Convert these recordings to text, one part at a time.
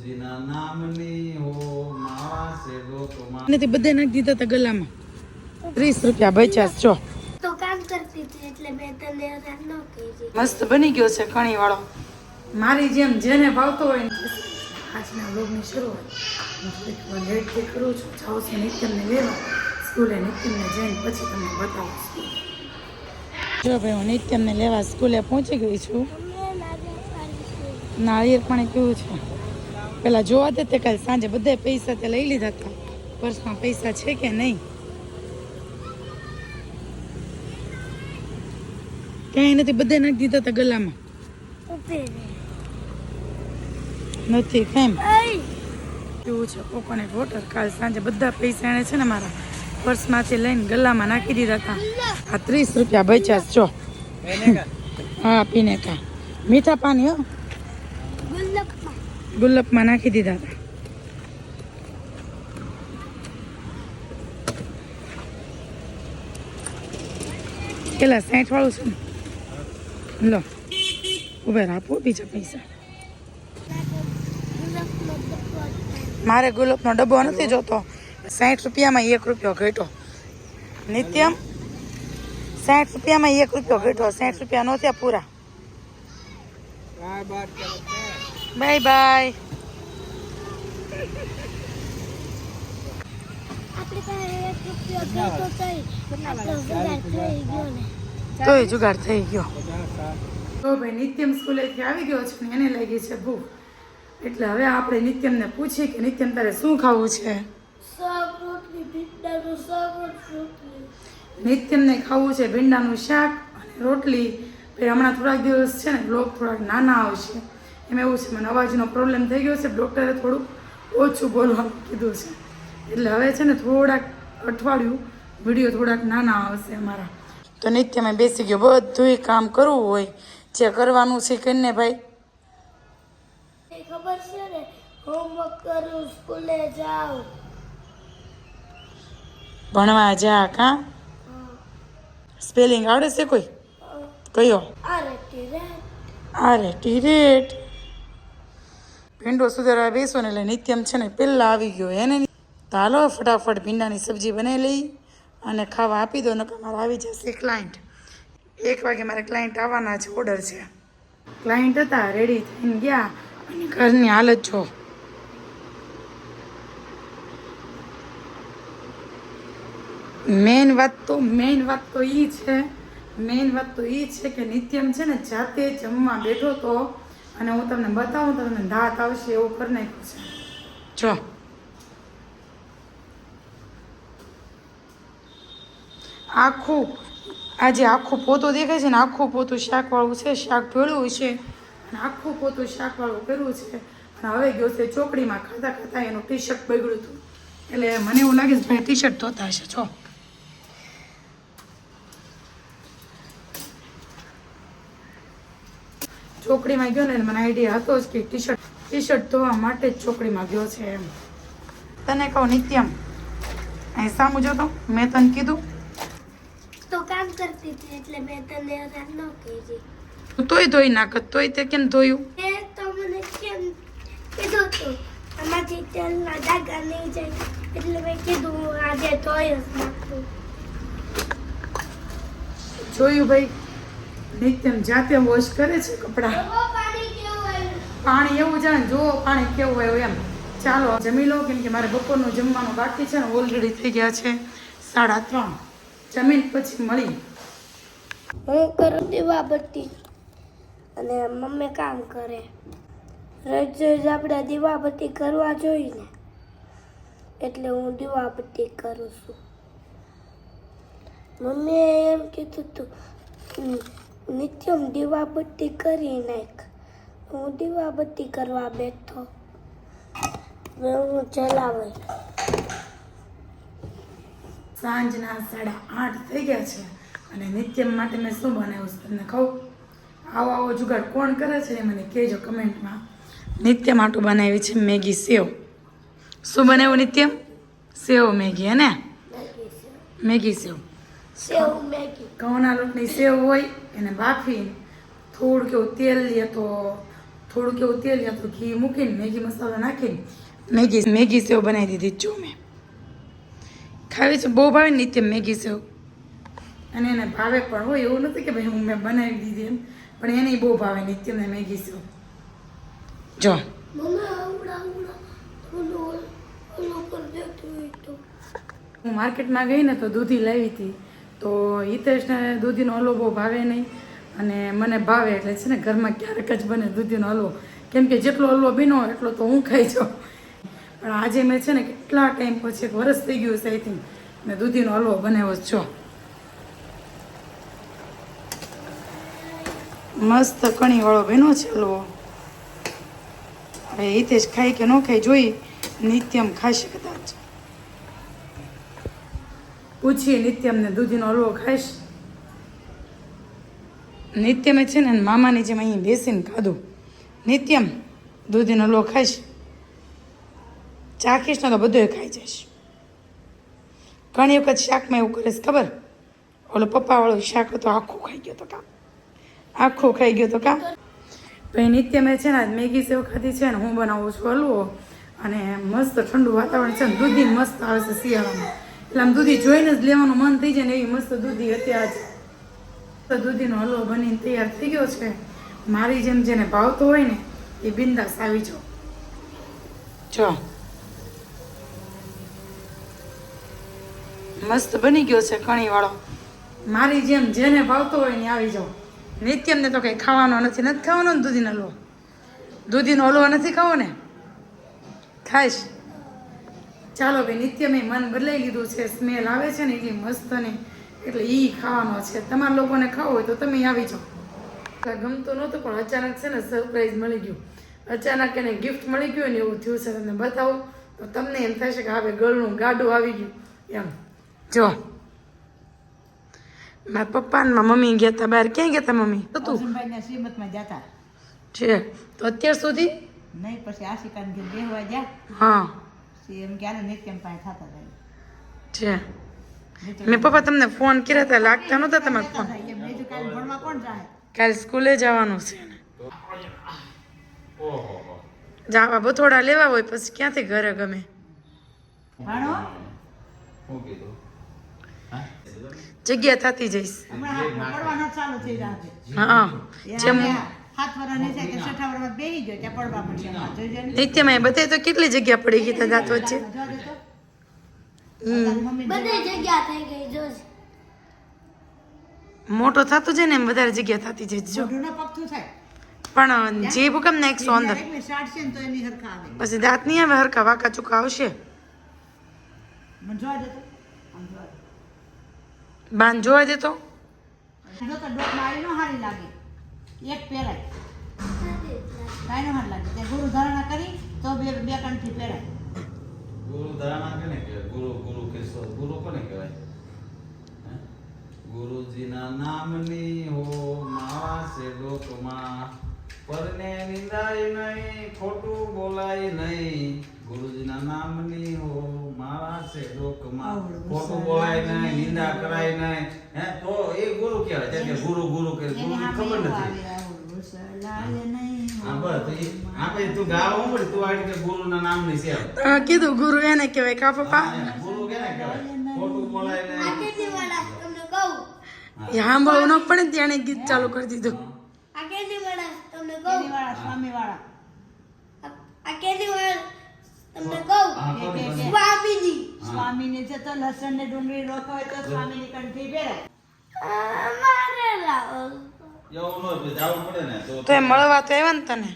બાપુજીના નામની હો નથી બધે નાખી દીધા હતા ગલામાં. ત્રીસ રૂપિયા બચ્યા છો તો કામ કરતી હતી એટલે મેં તને ન કહી મસ્ત બની ગયો છે કણી વાળો મારી જેમ જેને ભાવતો હોય ને આજના વ્લોગની શરૂઆત. હું કરું છું. જાઉં છું નિત્યમને લેવા. સ્કૂલે નિત્યમને જઈને પછી તમને બતાવું છું. જો ભાઈ હું નિત્યમને લેવા સ્કૂલે પહોંચી ગઈ છું. નાળિયેર પાણી કેવું છે. પેલા જોવા દે તે કાલ સાંજે બધા પૈસા તે લઈ લીધા હતા પર્સમાં પૈસા છે કે નહીં? ક્યાંય નથી બધે નાખી દીધા હતા ગલામાં. નથી કેમ? કેવું છે કોકોનટ વોટર કાલ સાંજે બધા પૈસા એણે છે ને મારા પર્સમાંથી લઈને ગલામાં નાખી દીધા હતા આ ત્રીસ રૂપિયા બચ્યા છો જો. હા પીને કા. મીઠા પાણી હો. ગુલ્લપમાં ગુલ્લપમાં નાખી દીધા હતા કેટલા સાઠ વાળું છે ને લો ઉભે આપો બીજા પૈસા ગુલ્લપનો ડબ્બો મારે ગુલાબનો ડબ્બો નથી જોતો. સાઠ રૂપિયામાં એક રૂપિયો ઘટ્યો. નિત્યમ, સાઠ રૂપિયામાં એક રૂપિયો ઘટ્યો. સાઠ રૂપિયા નો થયા પૂરા બાય બાય તો થઈ આપણો વધારે થઈ ગયો ને. તોય જુગાડ થઈ ગયો. તો ભાઈ નિત્યમ સ્કૂલેથી આવી ગયો છે ને એને લાગી છે ભૂખ. એટલે હવે આપણે નિત્યમને પૂછીએ કે નિત્યમ તારે શું ખાવું છે? નિત્યમને ખાવું છે ભીંડાનું શાક અને રોટલી. હમણાં થોડાક દિવસ છે ને બ્લોગ થોડાક નાના આવશે. એમ એવું છે મને અવાજનો પ્રોબ્લેમ થઈ ગયો છે ડૉક્ટરે થોડુંક ઓછું બોલવાનું કીધું છે. એટલે હવે છે ને થોડાક અઠવાડિયું વીડિયો થોડાક નાના આવશે અમારા. તો નિત્ય મેં બેસી ગયો બધુંય કામ કરવું હોય જે કરવાનું છે કરીને ભાઈ? ખબર છે ને હોમવર્ક કરું સ્કૂલે જાઉં. ભણવા જા કાં? સ્પેલિંગ આવડે છે કોઈ? કયો? આ રેટી રે. અરે ટીરેટ ભીંડો સુધારવા બેસો ને એટલે નિત્યમ છે ને પહેલાં આવી ગયો. એને તો ફટાફટ ભીંડાની સબ્જી બનાવી લઈ અને ખાવા આપી દો, નકર મારે આવી જશે ક્લાયન્ટ એક વાગે મારે ક્લાયન્ટ આવવાના છે ઓર્ડર છે. ક્લાયન્ટ હતા રેડી થઈને ગયા. અને ઘરની હાલત જો. મેઇન વાત તો મેઇન વાત તો એ છે મેઇન વાત તો એ છે કે નિત્યમ છે ને જાતે જમવા બેઠો તો અને હું તમને બતાવું તો તમને દાંત આવશે એવું કરી નાખ્યું છે. જો. આખું આજે આખું પોતું દેખાય છે ને આખું પોતું શાકવાળું છે શાક ભેળવું છે. અને આખું પોતું શાકવાળું કર્યું છે. અને હવે ગયો છે ચોકડીમાં ખાતા ખાતા એનું ટી શર્ટ બગડ્યું હતું. એટલે મને એવું લાગે છે ભાઈ ટી શર્ટ ધોતા હશે. જો. ચોકડીમાં ગયો ને મને આઈડિયા હતો જ કે ટી શર્ટ ટી શર્ટ ધોવા માટે જ ચોકડીમાં ગયો છે એમ. તને કહું નિત્યમ અહીં સામું જોતો મેં તને કીધું. તો કામ કરતી હતી એટલે મેં તને ન કહી તું તોય ધોઈ નાખત તોય તે કેમ ધોયું? એ તો મને કેમ કીધું તું? આમાંથી તેલના ડાગા નહીં જાય એટલે મેં કીધું આજે ધોઈ જ નાખું જોયું ભાઈ નિત્યમ જાતે વોશ કરે છે કપડાં. પાણી એવું ને જો પાણી કેવું હોય એમ. ચાલો જમી લો કેમ કે મારે બપોરનું જમવાનું બાકી છે ને ઓલરેડી થઈ ગયા છે સાડા ત્રણ. જમીન પછી મળી. હું કરું દીવાબત્તી. અને મમ્મી કામ કરે. રોજ રોજ આપણે દીવાબત્તી કરવા જોઈએ ને. એટલે હું દીવાબત્તી કરું છું. મમ્મીએ એમ કીધું તું નિત્યમ દીવાબત્તી કરી નાખ. હું દીવાબત્તી કરવા બેઠો. હું ચલાવે સાંજના સાડા આઠ થઈ ગયા છે અને નિત્યમ માટે મેં શું બનાવ્યું છે તમને કહું? આવો આવો જુગાડ કોણ કરે છે એ મને કહેજો કમેન્ટમાં. નિત્ય માટું બનાવી છે મેગી સેવ. શું બનાવ્યું નિત્યમ? સેવ મેગી હે ને? મેગી સેવ. સેવ મેગી. ઘઉંના લોટની સેવ હોય એને બાફી થોડું કેવું તેલ લે તો થોડુંક એવું તેલ લે તો ઘી મૂકીને મેગી મસાલો નાખીને મેગી મેગી સેવ બનાવી દીધી જો મેં. ખાવી છે બહુ ભાવે નિત્ય મેગી સેવ. અને એને ભાવે પણ હોય એવું નથી કે ભાઈ હું મેં બનાવી દીધી એમ પણ એને બહુ ભાવે નિત્યને મેગી સેવ. જો. હું માર્કેટમાં ગઈ ને તો દૂધી લાવી હતી. તો હિતેશને દૂધીનો હલવો બહુ ભાવે નહીં. અને મને ભાવે એટલે છે ને ઘરમાં ક્યારેક જ બને દૂધીનો હલવો. કેમ કે જેટલો હલવો બીનો એટલો તો હું ખાઈ જાઉં. પણ આજે મેં છે ને કેટલા ટાઈમ પછી એક વરસ થઈ ગયું છે આઈ થિંક મેં દૂધીનો હલવો બનાવ્યો છો મસ્ત કણીવાળો બેનો છે હલવો. હવે હિતેશ ખાય કે ન ખાય જોઈ નિત્યમ ખાઈ કદાચ પૂછીએ નિત્યમને દૂધીનો હલવો ખાઈશ. નિત્યમે છે ને મામાની જેમ અહીં બેસીને ખાધું. નિત્યમ દૂધીનો હલવો ખાઈશ. ચાખીશ ને તો બધું ખાઈ જઈશ. ઘણી વખત શાકમાં એવું કરીશ, ખબર? ઓલો પપ્પાવાળું શાક હતો, આખું ખાઈ ગયો તો કા? આખું ખાઈ ગયો તો કા? પછી નિત્ય મેં છે ને, આજ મેગી સેવ ખાધી છે ને, હું બનાવું છું હલવો. અને મસ્ત ઠંડુ વાતાવરણ છે ને, દૂધી મસ્ત આવે છે શિયાળામાં. એટલે આમ દૂધી જોઈને જ લેવાનું મન થઈ જાય ને એવી મસ્ત દૂધી હતી આજ. દૂધીનો હલવો બનીને તૈયાર થઈ ગયો છે. મારી જેમ જેને ભાવતો હોય ને એ બિંદાસ આવી જાઓ. જો. મસ્ત બની ગયો છે કણીવાળો. મારી જેમ જેને ભાવતો હોય ને આવી જાઓ. નિત્યમને તો કંઈ ખાવાનો નથી નથી ખાવાનો ને દૂધીનો હલવો? દૂધીનો હલવો નથી ખાવો ને? ખાઈશ. ચાલો ભાઈ નિત્ય મેં મન બદલાઈ લીધું છે સ્મેલ આવે છે ને એટલી મસ્ત ને એટલે એ ખાવાનો છે. તમારા લોકોને ખાવું હોય તો તમે આવી જાઓ. ગમતું નહોતું પણ અચાનક છે ને સરપ્રાઈઝ મળી ગયું. અચાનક એને ગિફ્ટ મળી ગયું ને એવું થયું છે તમને બતાવો. તો તમને એમ થશે કે હવે ગળનું ગાડું આવી ગયું. એમ. જો. મારા પપ્પા ને મમ્મી ગયા હતા બહાર. ક્યાં ગયા હતા મમ્મી? હતું શ્રીમતમાં જતા છે. તો અત્યાર સુધી? નહીં પછી આશિકાને બેહવા જા હા. પાસે થતા જાય. છે મેં પપ્પા તમને ફોન કર્યા હતા લાગતા નહોતા તમારે ફોન. કાલ સ્કૂલે જવાનું છે જાવા બથોડા લેવા હોય પછી ક્યાંથી ઘરે ગમે? જગ્યા થતી જઈશ. હા જેમ સાત વર્ષની છે કે છઠ્ઠા વર્ષમાં બેસી ગયો ત્યાં પડવા પડશે એમાં જોઈજો ને. નિત્યમાં બધે તો કેટલી જગ્યા પડી ગઈ તા દાંત વચ્ચે? બધી જગ્યા થઈ ગઈ જોજે મોટો થતો જાય ને એમ વધારે જગ્યા થતી જાય જો. મોઢું ન પગથું થાય. પણ જે અંદર ને એકસો અંદર પછી દાંત નહીં આવે હરકા વાકા ચૂકા આવશે. જોવા. બાન જોવા દે તો. જો ડોકમાં આવી નો હારી લાગે. એક પહેરાય. કાંઈ હાથ લાગે તે ગુરુ ધારણા કરી તો બે બે કંઠી પહેરાય. ગુરુ ધારણા કેને કહેવાય? ગુરુ ગુરુ કે ગુરુ કોને કહેવાય? ગુરુજીના નામની હો માવા છે લોકમાં. પરને નિંદાય નહીં ખોટું બોલાય નહીં. ગુરુજીના નામની હો મારા છે લોકમાં. ખોટું બોલાય નહીં નિંદા કરાય નહીં. હે? તો એ ગુરુ કહેવાય. કે ગુરુ ગુરુ કે ગુરુ ખબર નથી. કીધું ગુરુ એને કહેવાય કા પપ્પા? હા, ગુરુ કેને કહેવાય? ખોટું બોલાય આ નહીં કેટલી વાળા તમને કહું. એ સાંભળવું ન પડે ને ગીત ચાલુ કરી દીધું. સ્વામી ને જતો લસણ ને ડુંગળી રોકો હોય તો સ્વામીની કંઠી પહેરાય. આ જાવું તો એ મળવા તો આવ્યા ને તને?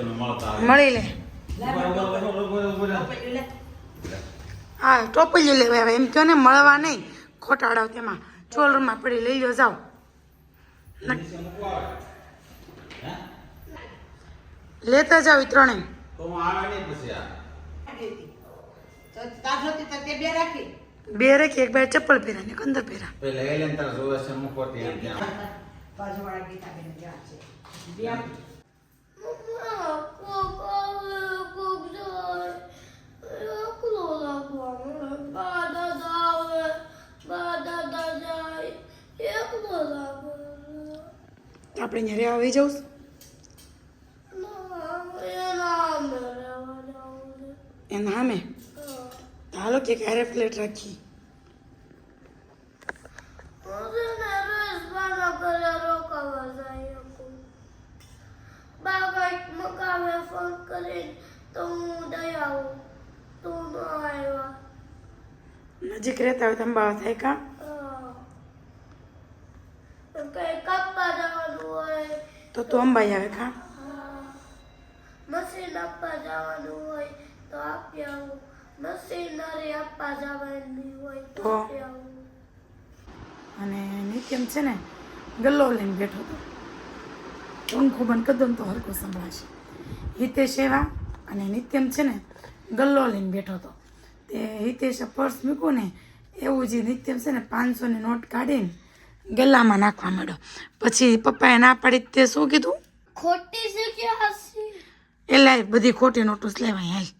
ક્યાં. મળી લે. હા ટોપલી લેવા આવે એમ કહો ને મળવા નહીં. ખોટાડાવ તેમાં. ચોલરમાં પડી લઈ લો જાઓ? લેતા જાઓ એ ત્રણેય. તો હું આવે નહીં પછી આ તો તાર તે બે રાખી. બે રાખી એક બે ચપ્પલ પહેરા ને એક અંદર પહેરા પેલા એ લઈને તારા જોવે છે મૂકવાથી એમ ત્યાં બાજુવાળા ગીતાબેન જ્યાં છે બે આપી. મમ્મા કોક આવે કોક જાય એકલો લાગવાનો બા આપણે અહીંયા રહેવા આવી જવું એના સામે? હાલો કે હારે પ્લેટ રાખી. ફોન કરીને તો હું દઈ આવું. તું ન આવ્યા. નજીક રહેતા હોય તમે બાવા થાય કા? કઈ કાપવા જવાનું હોય. તો તું અંબાઈ આવે કા? મશીન આપવા જવાનું હોય તો આપી આવું. તો અને નિત્યમ છે ને ગલ્લો લઈને બેઠો હતો. પંખો બંધ કદમ તો હરકો સંભળાશે. હિતેશ એવા અને નિત્યમ છે ને ગલ્લો લઈને બેઠો હતો. તે હિતેશે પર્સ મૂક્યું ને એવું જે નિત્યમ છે ને પાંચસોની નોટ કાઢીને ગલ્લામાં નાખવા માંડ્યો. પછી પપ્પાએ ના પાડી તે શું કીધું? ખોટી એટલે બધી ખોટી નોટો લેવાય હાલ.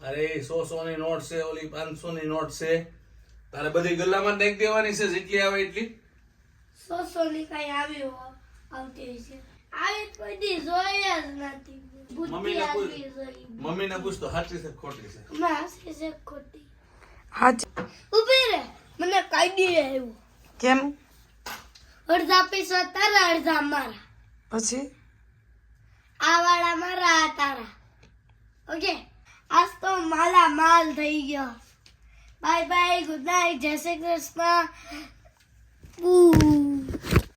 અરે સો સો ની નોટ છે ઓલી પાંચસો ની નોટ છે. તારે બધી ગલ્લામાં નાખી દેવાની છે જેટલી આવે એટલી. સો સોની કઈ આવી આવતી છે. આવી બધી દી જોઈ જ નથી. બુદ્ધિ મમ્મીને પૂછ. આવી જોઈ. મમ્મીને પૂછ તો સાચી છે ખોટી છે? માં છે ખોટી. હાચી ઊભી રે મને કઈ આવ્યું કેમ? અડધા પૈસા તારા અડધા મારા. પછી? આ વાળા મારા આ તારા. ઓકે આજ તો માલા માલ થઈ ગયો બાય બાય ગુડ નાઇટ જય શ્રી કૃષ્ણ.